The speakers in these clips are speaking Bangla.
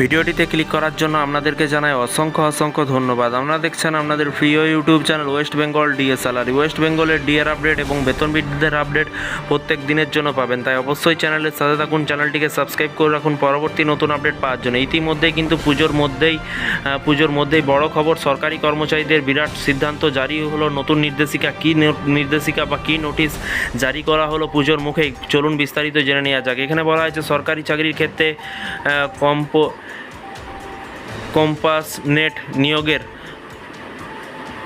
ভিডিওটিতে ক্লিক করার জন্য আপনাদেরকে জানাই অসংখ্য অসংখ্য ধন্যবাদ। আপনারা দেখছেন আপনাদের প্রিয় YouTube channel West Bengal DSLR. West বেঙ্গলের ডিএর আপডেট এবং বেতন বৃদ্ধিদের আপডেট প্রত্যেক দিনের জন্য পাবেন। তাই অবশ্যই চ্যানেলের সাথে থাকুন, চ্যানেলটিকে সাবস্ক্রাইব করে রাখুন। পরবর্তী নতুন আপডেট পাওয়ার জন্য। ইতিমধ্যেই কিন্তু পুজোর মধ্যেই পুজোর মধ্যেই বড় খবর, সরকারি কর্মচারীদের বিরাট সিদ্ধান্ত জারি হলো। নতুন নির্দেশিকা কী নির্দেশিকা বা কী নোটিশ জারি করা হলো পুজোর মুখেই? চলুন বিস্তারিত জেনে নেওয়া যাক। এখানে বলা হয়েছে, সরকারি চাকরির ক্ষেত্রে কম্প কম্পাস নেট নিয়োগের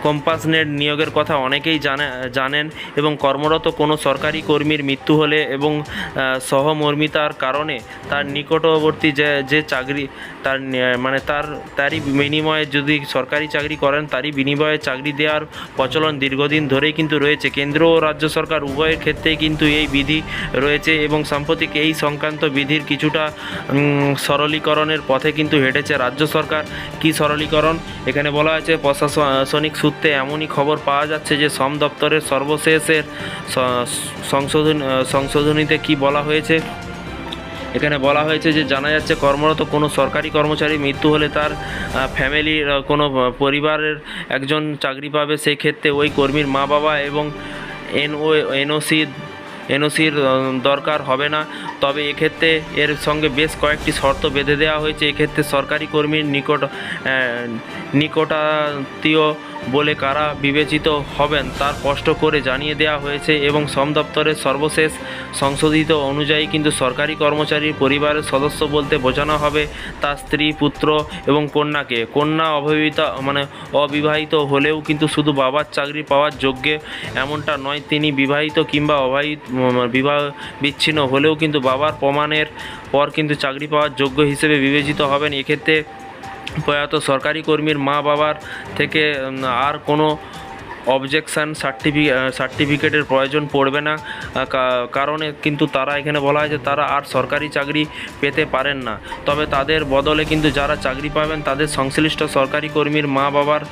কম্পাস নেট নিয়োগের কথা অনেকেই জানে, জানেন এবং কর্মরত কোনো সরকারি কর্মীর মৃত্যু হলে এবং সহমর্মিতার কারণে তার নিকটবর্তী যে যে চাকরি, তার মানে তার, তারই বিনিময়ে যদি সরকারি চাকরি করেন, তারই বিনিময়ে চাকরি দেওয়ার প্রচলন দীর্ঘদিন ধরেই কিন্তু রয়েছে। কেন্দ্র ও রাজ্য সরকার উভয়ের ক্ষেত্রেই কিন্তু এই বিধি রয়েছে এবং সাম্প্রতিক এই সংক্রান্ত বিধির কিছুটা সরলীকরণের পথে কিন্তু হেঁটেছে রাজ্য সরকার। কি সরলীকরণ? এখানে বলা হয়েছে প্রশাসনিক সূত্রে এমনই খবর পাওয়া যাচ্ছে যে শ্রম দপ্তরের সর্বশেষের সংশোধন সংশোধনীতে কি বলা হয়েছে? এখানে বলা হয়েছে যে জানা যাচ্ছে কর্মরত কোনো সরকারি কর্মচারী মৃত্যু হলে তার ফ্যামিলির কোনো পরিবারের একজন চাকরি পাবে। সেই ক্ষেত্রে ওই কর্মীর মা বাবা এবং এনও এনওসি এনওসির দরকার হবে না। তবে এক্ষেত্রে এর সঙ্গে বেশ কয়েকটি শর্ত বেঁধে দেওয়া হয়েছে। এক্ষেত্রে সরকারি কর্মীর নিকট আহ, নিকটাত্মীয় বলে কারা বিবেচিত হবেন তার স্পষ্ট করে জানিয়ে দেওয়া হয়েছে এবং শ্রম দপ্তরের সর্বশেষ সংশোধিত অনুযায়ী কিন্তু সরকারি কর্মচারীর পরিবারের সদস্য বলতে বোঝানো হবে তার স্ত্রী পুত্র এবং কন্যাকে। কন্যা অবিবাহিতা মানে অবিবাহিত হলেও কিন্তু শুধু বাবার চাকরি পাওয়ার যোগ্য এমনটা নয় তিনি বিবাহিত কিংবা অবিবাহিত উম, বিবাহ বিচ্ছিন্ন হলেও কিন্তু বাবার প্রমাণের পর কিন্তু চাকরি পাওয়ার যোগ্য হিসেবে বিবেচিত হবেন। এক্ষেত্রে প্রয়াত সরকারি কর্মীর মা বাবার থেকে আর কোনো অবজেকশান সার্টিফি সার্টিফিকেটের প্রয়োজন পড়বে না। কারণে কিন্তু তারা এখানে বলা হয় যে তারা আর সরকারি চাকরি পেতে পারেন না। তবে তাদের বদলে কিন্তু যারা চাকরি পাবেন, তাদের সংশ্লিষ্ট সরকারি কর্মীর মা বাবার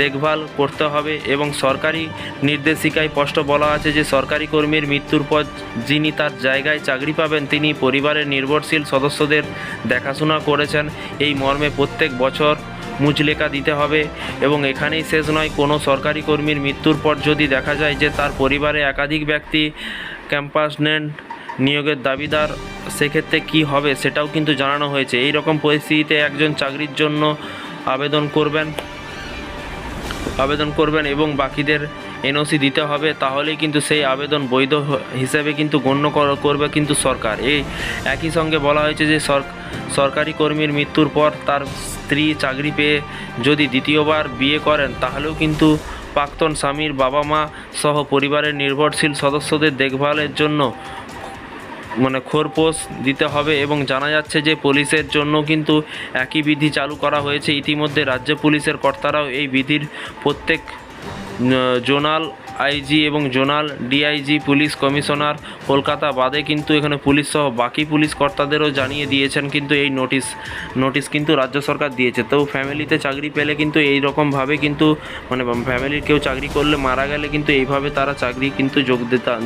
দেখভাল করতে হবে এবং সরকারি নির্দেশিকায় স্পষ্ট বলা আছে যে সরকারি কর্মীর মৃত্যুর পর যিনি তার জায়গায় চাকরি পাবেন, তিনি পরিবারের নির্ভরশীল সদস্যদের দেখাশোনা করেছেন। এই মর্মে প্রত্যেক বছর মুচলেখা দিতে হবে এবং এখানেই শেষ নয়, কোনো সরকারি কর্মীর মৃত্যুর পর যদি দেখা যায় যে তার পরিবারে একাধিক ব্যক্তি ক্যাম্পাসমেন্ট নিয়োগের দাবিদার, সেক্ষেত্রে কি হবে সেটাও কিন্তু জানানো হয়েছে। এই রকম পরিস্থিতিতে একজন চাকরির জন্য আবেদন করবেন। আবেদন করবেন এবং বাকিদের এনওসি দিতে হবে, তাহলেই কিন্তু সেই আবেদন বৈধ হিসেবে কিন্তু গণ্য কর- করবে কিন্তু সরকার। এই একই সঙ্গে বলা হয়েছে যে সর- সরকারি কর্মীর মৃত্যুর পর তার স্ত্রী চাকরি পেয়ে যদি দ্বিতীয়বার বিয়ে করেন, তাহলেও কিন্তু প্রাক্তন স্বামীর বাবা মা সহ পরিবারের নির্ভরশীল সদস্যদের দেখভালের জন্য মানে খোরপোশ দিতে হবে এবং জানা যাচ্ছে যে পুলিশের জন্য কিন্তু একই বিধি চালু করা হয়েছে। ইতিমধ্যে রাজ্য পুলিশের কর্তারাও এই বিধির প্রত্যেক জোনাল আইজি এবং zonal, DIG, police commissioner, Kolkata বাদে কিন্তু এখানে পুলিশ সহ বাকি পুলিশ কর্তাদেরও জানিয়ে দিয়েছেন কিন্তু এই নোটিশ নোটিশ কিন্তু রাজ্য সরকার দিয়েছে। তো ফ্যামিলিতে চাকরি পেলে কিন্তু এই রকমভাবে কিন্তু মানে ফ্যামিলির কেউ চাকরি করলে মারা গেলে কিন্তু এইভাবে তারা চাকরি কিন্তু যোগ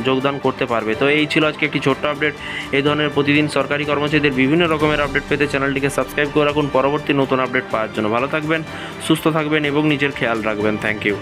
যোগদান করতে পারবে। তো এই ছিল আজকে একটি ছোট্ট আপডেট এই ধরনের প্রতিদিন সরকারি কর্মচারীদের বিভিন্ন রকমের আপডেট পেতে চ্যানেলটিকে সাবস্ক্রাইব করে রাখুন। পরবর্তী নতুন আপডেট পাওয়ার জন্য। ভালো থাকবেন, সুস্থ থাকবেন এবং নিজের খেয়াল রাখবেন। Thank you